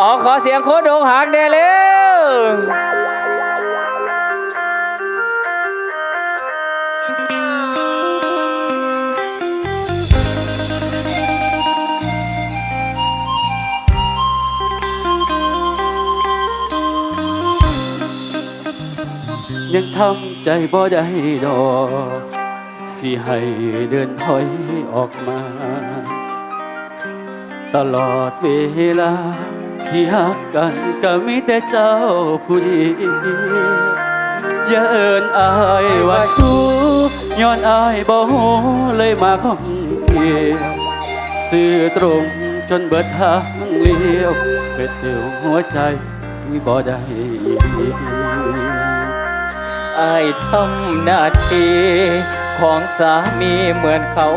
อ๋อขอเสียงโคตรโดงหักแน่เร็วยังทำใจบ่ได้ดอกสิให้เดินถอยออกมา ตลอดเวลา ที่หักกันก็มีแต่เจ้าผู้เดียวอย่าเอินอายว่าชู้ย้อนอายบ่ฮู้เลยมาของเกี่ยวสื่อตรงจนเบิดทางเลี้ยวเปิดเดียวหัวใจบ่ได้อายทำหน้าที่ของสามีเหมือนเขา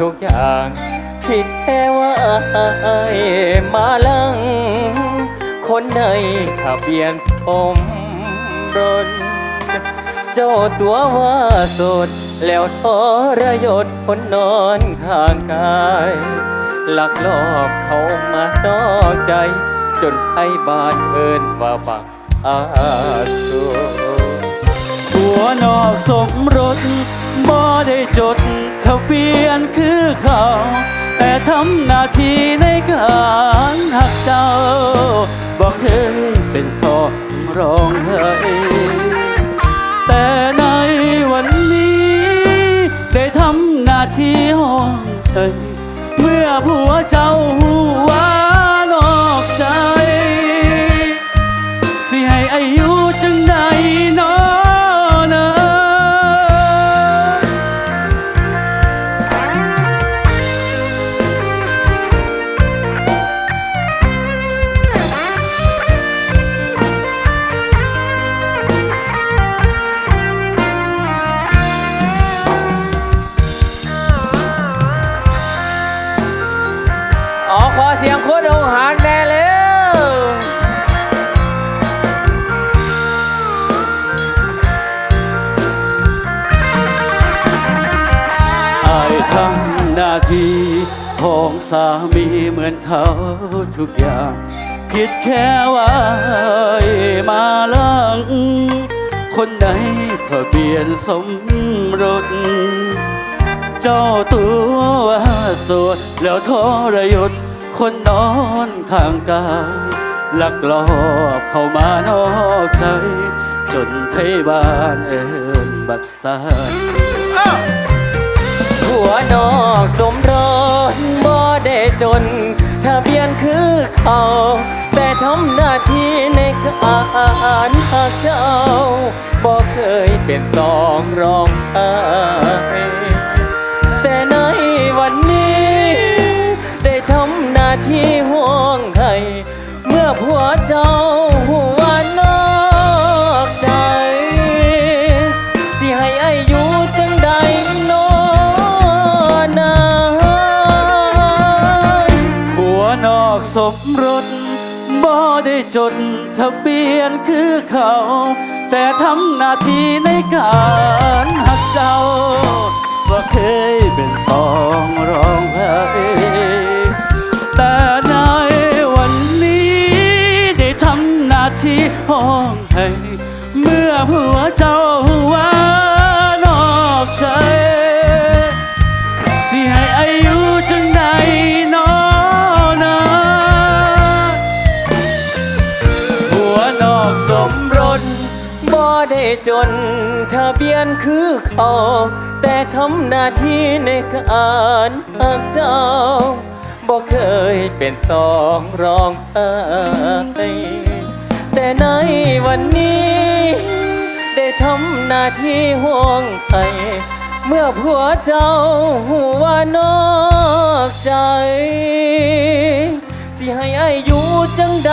ทุกอย่างผิดแค่ว่าอายมาลัง คนในทะเบียนสมรสเจ้าตัวว่าสด แล้วทรยศคนนอนข้างกายหลักลอบเขามานอกใจ จนไทยบ้านเอินว่าบักอาสูหัวนอกสมรสบ่ได้จดทะเบียนคือเขาแต่ทำหน้าที่ในการหักเจ้า เคยเป็นสองร้องไห้แต่ในวันนี้ ได้ทำหน้าที่ห้องเฮ้เมื่อผัวเจ้าหูว่า อ๋อขอเสียงโคตรองหักแน่เร็วอายทำหน้าที่ของสามีเหมือนเขาทุกอย่างคิดแค่ว่ายมาลัง คนไหนทะเบียนสมรส เจ้าตัวสวดแล้วทรยศ คนนอนข้างกายลักลอบเข้ามานอกใจ จนไทยบ้านเอินบักซาหัวนอกสมรสบ่ได้จน ทะเบียนคือเขา แต่ทำหน้าที่ในการหักเจ้าบ่เคยเป็นสองรองใค สมรสบ่ได้จดทะเบียนคือเขา แต่ทำหน้าที่ในการหักเจ้าบ่าเคยเป็นสองรองใครแต่ในวันนี้ได้ทำหน้าที่ห้องให้ เมื่อผัวเจ้า สมรสบ่ได้จนทะเบียนคือเขา แต่ทำหน้าที่ในการหักเจ้าบ่เคยเป็นสองรองใครแต่ในวันนี้ ได้ทำหน้าที่ห่วงใครเมื่อผัวเจ้าหัวนอกใจ สิให้อายุจังใด